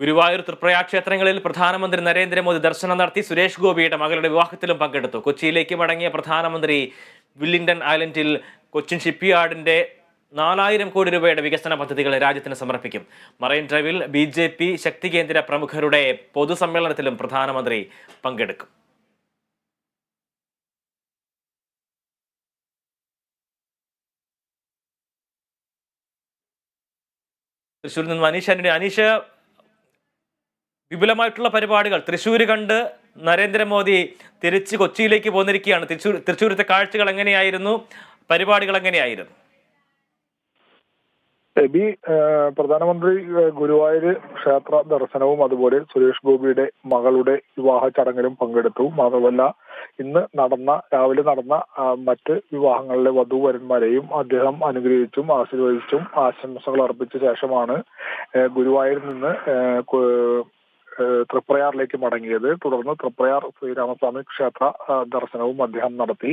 ഗുരുവായൂർ തൃപ്രയാ ക്ഷേത്രങ്ങളിൽ പ്രധാനമന്ത്രി നരേന്ദ്രമോദി ദർശനം നടത്തി സുരേഷ് ഗോപിയുടെ മകളുടെ വിവാഹത്തിലും പങ്കെടുത്തു. കൊച്ചിയിലേക്ക് മടങ്ങിയ പ്രധാനമന്ത്രി വില്ലിംഗ്ടൺ ഐലൻഡിൽ കൊച്ചിൻ ഷിപ്പ്യാർഡിന്റെ നാലായിരം കോടി രൂപയുടെ വികസന പദ്ധതികൾ രാജ്യത്തിന് സമർപ്പിക്കും. മറൈൻ ഡ്രൈവിൽ ബി ജെ പി ശക്തി കേന്ദ്ര പ്രമുഖരുടെ പൊതുസമ്മേളനത്തിലും പ്രധാനമന്ത്രി പങ്കെടുക്കും. തൃശ്ശൂരിൽ നിന്ന് അനീഷ് അനീഷ് വിപുലമായിട്ടുള്ള പരിപാടികൾ. തൃശ്ശൂർ കണ്ട് നരേന്ദ്രമോദി തിരിച്ച് കൊച്ചിയിലേക്ക് പോന്നിരിക്കുകയാണ്. തൃശ്ശൂർ തൃശ്ശൂരത്തെ കാഴ്ചകൾ എങ്ങനെയായിരുന്നു? പരിപാടികൾ എങ്ങനെയായിരുന്നു? ബി പ്രധാനമന്ത്രി ഗുരുവായൂർ ക്ഷേത്ര ദർശനവും അതുപോലെ സുരേഷ് ഗോപിയുടെ മകളുടെ വിവാഹ ചടങ്ങിലും പങ്കെടുത്തു. മാത്രമല്ല ഇന്ന് നടന്ന രാവിലെ നടന്ന മറ്റ് വിവാഹങ്ങളിലെ വധുവരന്മാരെയും അദ്ദേഹം അനുഗ്രഹിച്ചും ആശീർവദിച്ചും ആശംസകൾ അർപ്പിച്ച ശേഷമാണ് ഗുരുവായൂരിൽ നിന്ന് തൃപ്രയാറിലേക്ക് മടങ്ങിയത്. തുടർന്ന് തൃപ്രയാർ ശ്രീരാമസ്വാമി ക്ഷേത്ര ദർശനവും അദ്ദേഹം നടത്തി.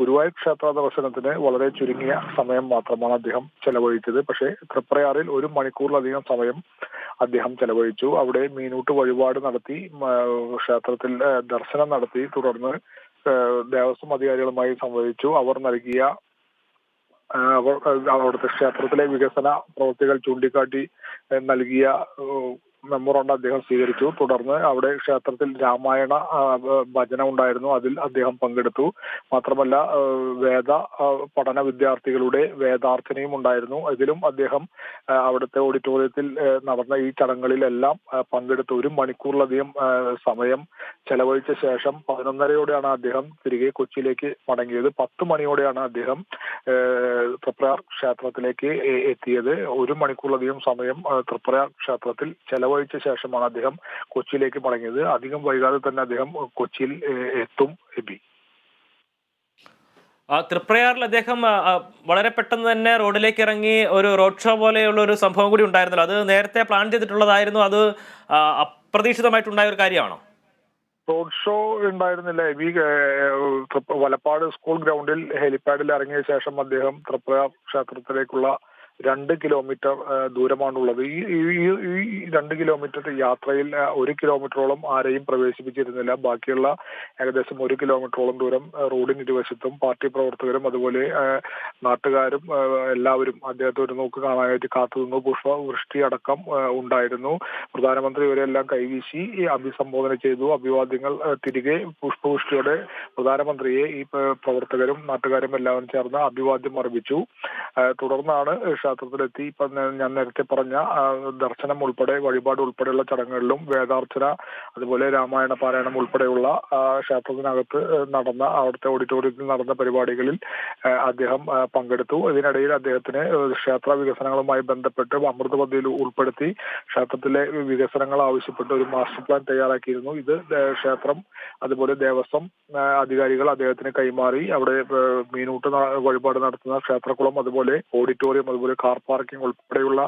ഗുരുവായൂർ ക്ഷേത്ര ദർശനത്തിന് വളരെ ചുരുങ്ങിയ സമയം മാത്രമാണ് അദ്ദേഹം ചെലവഴിച്ചത്. പക്ഷേ തൃപ്രയാറിൽ ഒരു മണിക്കൂറിലധികം സമയം അദ്ദേഹം ചെലവഴിച്ചു. അവിടെ മീനൂട്ട് വഴിപാട് നടത്തി ക്ഷേത്രത്തിൽ ദർശനം നടത്തി. തുടർന്ന് ദേവസ്വം അധികാരികളുമായി സംവദിച്ചു. അവർ നൽകിയ അവിടുത്തെ ക്ഷേത്രത്തിലെ വികസന പ്രവൃത്തികൾ ചൂണ്ടിക്കാട്ടി നൽകിയ മെമ്മോറണ്ട അദ്ദേഹം സ്വീകരിച്ചു. തുടർന്ന് അവിടെ ക്ഷേത്രത്തിൽ രാമായണ ഭജന ഉണ്ടായിരുന്നു അതിൽ അദ്ദേഹം പങ്കെടുത്തു. മാത്രമല്ല വേദ പഠന വിദ്യാർത്ഥികളുടെ വേദാർത്ഥനയും ഉണ്ടായിരുന്നു. അതിലും അദ്ദേഹം അവിടുത്തെ ഓഡിറ്റോറിയത്തിൽ നടന്ന ഈ ചടങ്ങുകളിലെല്ലാം പങ്കെടുത്തു. ഒരു മണിക്കൂറിലധികം സമയം ചെലവഴിച്ച ശേഷം പതിനൊന്നരയോടെയാണ് അദ്ദേഹം തിരികെ കൊച്ചിയിലേക്ക് മടങ്ങിയത്. പത്ത് മണിയോടെയാണ് അദ്ദേഹം തൃപ്രയാർ ക്ഷേത്രത്തിലേക്ക് എത്തിയത്. ഒരു മണിക്കൂറിലധികം സമയം തൃപ്രയാർ ക്ഷേത്രത്തിൽ ചെലവഴിച്ച ശേഷമാണ് അദ്ദേഹം കൊച്ചിയിലേക്ക് മടങ്ങിയത്. അധികം വൈകാതെ തന്നെ അദ്ദേഹം കൊച്ചിയിൽ എത്തും എബി ആ, തൃപ്രയാറിൽ അദ്ദേഹം വളരെ പെട്ടെന്ന് തന്നെ റോഡിലേക്ക് ഇറങ്ങി ഒരു റോഡ് ഷോ പോലെയുള്ള ഒരു സംഭവം കൂടി ഉണ്ടായിരുന്നല്ലോ. അത് നേരത്തെ പ്ലാൻ ചെയ്തിട്ടുള്ളതായിരുന്നു. അത് അപ്രതീക്ഷിതമായിട്ടുണ്ടായ ഒരു കാര്യമാണോ? റോഡ് ഷോ ഉണ്ടായിരുന്നില്ല. എബി വലപ്പാട് സ്കൂൾ ഗ്രൗണ്ടിൽ ഹെലിപാഡിൽ ഇറങ്ങിയ ശേഷം അദ്ദേഹം തൃപ്രയാർ ക്ഷേത്രത്തിലേക്കുള്ള രണ്ട് കിലോമീറ്റർ ദൂരമാണുള്ളത്. ഈ ഈ- രണ്ട് കിലോമീറ്റർ യാത്രയിൽ ഒരു കിലോമീറ്ററോളം ആരെയും പ്രവേശിപ്പിച്ചിരുന്നില്ല. ബാക്കിയുള്ള ഏകദേശം ഒരു കിലോമീറ്ററോളം ദൂരം റോഡിന് ഇരുവശത്തും പാർട്ടി പ്രവർത്തകരും അതുപോലെ നാട്ടുകാരും എല്ലാവരും അദ്ദേഹത്തെ ഒരു നോക്ക് കാണാനായിട്ട് കാത്തുനിന്നു. പുഷ്പവൃഷ്ടി അടക്കം ഉണ്ടായിരുന്നു. പ്രധാനമന്ത്രി ഇവരെല്ലാം കൈവീശി അഭിസംബോധന ചെയ്തു. അഭിവാദ്യങ്ങൾ തിരികെ പുഷ്പവൃഷ്ടിയോടെ പ്രധാനമന്ത്രിയെ ഈ പ്രവർത്തകരും നാട്ടുകാരും എല്ലാവരും ചേർന്ന് അഭിവാദ്യം അർപ്പിച്ചു. തുടർന്നാണ് ക്ഷേത്രത്തിലെത്തി. ഞാൻ നേരത്തെ പറഞ്ഞ ദർശനം ഉൾപ്പെടെ വഴിപാട് ഉൾപ്പെടെയുള്ള ചടങ്ങുകളിലും വേദാർച്ചന അതുപോലെ രാമായണ പാരായണം ഉൾപ്പെടെയുള്ള ക്ഷേത്രത്തിനകത്ത് നടന്ന അവിടുത്തെ ഓഡിറ്റോറിയത്തിൽ നടന്ന പരിപാടികളിൽ അദ്ദേഹം പങ്കെടുത്തു. ഇതിനിടയിൽ അദ്ദേഹത്തിന് ക്ഷേത്ര വികസനങ്ങളുമായി ബന്ധപ്പെട്ട് അമൃത പദ്ധതിയിൽ ഉൾപ്പെടുത്തി ക്ഷേത്രത്തിലെ വികസനങ്ങൾ ആവശ്യപ്പെട്ട് ഒരു മാസ്റ്റർ പ്ലാൻ തയ്യാറാക്കിയിരുന്നു. ഇത് ക്ഷേത്രം അതുപോലെ ദേവസ്വം അധികാരികൾ അദ്ദേഹത്തിന് കൈമാറി. അവിടെ മീനൂട്ട് വഴിപാട് നടത്തുന്ന ക്ഷേത്രക്കുളം അതുപോലെ ഓഡിറ്റോറിയം അതുപോലെ കാർ പാർക്കിംഗ് ഉൾപ്പെടെയുള്ള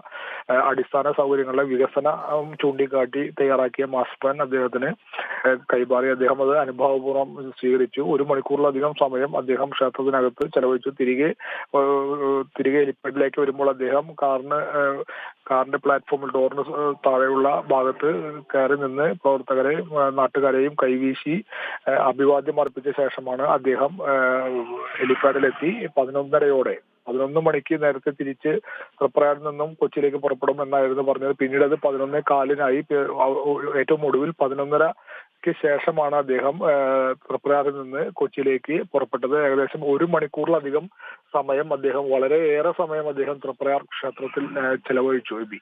അടിസ്ഥാന സൗകര്യങ്ങളുടെ വികസനം ചൂണ്ടിക്കാട്ടി തയ്യാറാക്കിയ മാസ്റ്റർ പ്ലാൻ അദ്ദേഹത്തിന് കൈമാറി. അദ്ദേഹം അത് അനുഭാവപൂർവം സ്വീകരിച്ചു. ഒരു മണിക്കൂറിലധികം സമയം അദ്ദേഹം ക്ഷേത്രത്തിനകത്ത് ചെലവഴിച്ചു. തിരികെ തിരികെ ഹെലിപ്പാഡിലേക്ക് വരുമ്പോൾ അദ്ദേഹം കാറിന് കാറിന്റെ പ്ലാറ്റ്ഫോമിൽ ഡോറിന് താഴെയുള്ള ഭാഗത്ത് കയറി നിന്ന് പ്രവർത്തകരെ ഏഹ്, നാട്ടുകാരെയും കൈവീശി അഭിവാദ്യം അർപ്പിച്ച ശേഷമാണ് അദ്ദേഹം ഹെലിപ്പാഡിലെത്തി പതിനൊന്നരയോടെ. പതിനൊന്ന് മണിക്ക് നേരത്തെ തിരിച്ച് തൃപ്രയാറിൽ നിന്നും കൊച്ചിയിലേക്ക് പുറപ്പെടും എന്നായിരുന്നു പറഞ്ഞത്. പിന്നീട് അത് പതിനൊന്നേ കാലിനായി ഏറ്റവും ഒടുവിൽ പതിനൊന്നരക്ക് ശേഷമാണ് അദ്ദേഹം ഏഹ്, നിന്ന് കൊച്ചിയിലേക്ക് പുറപ്പെട്ടത്. ഏകദേശം ഒരു മണിക്കൂറിലധികം സമയം അദ്ദേഹം വളരെയേറെ സമയം അദ്ദേഹം തൃപ്രയാർ ക്ഷേത്രത്തിൽ ചെലവഴിച്ചു. എബി.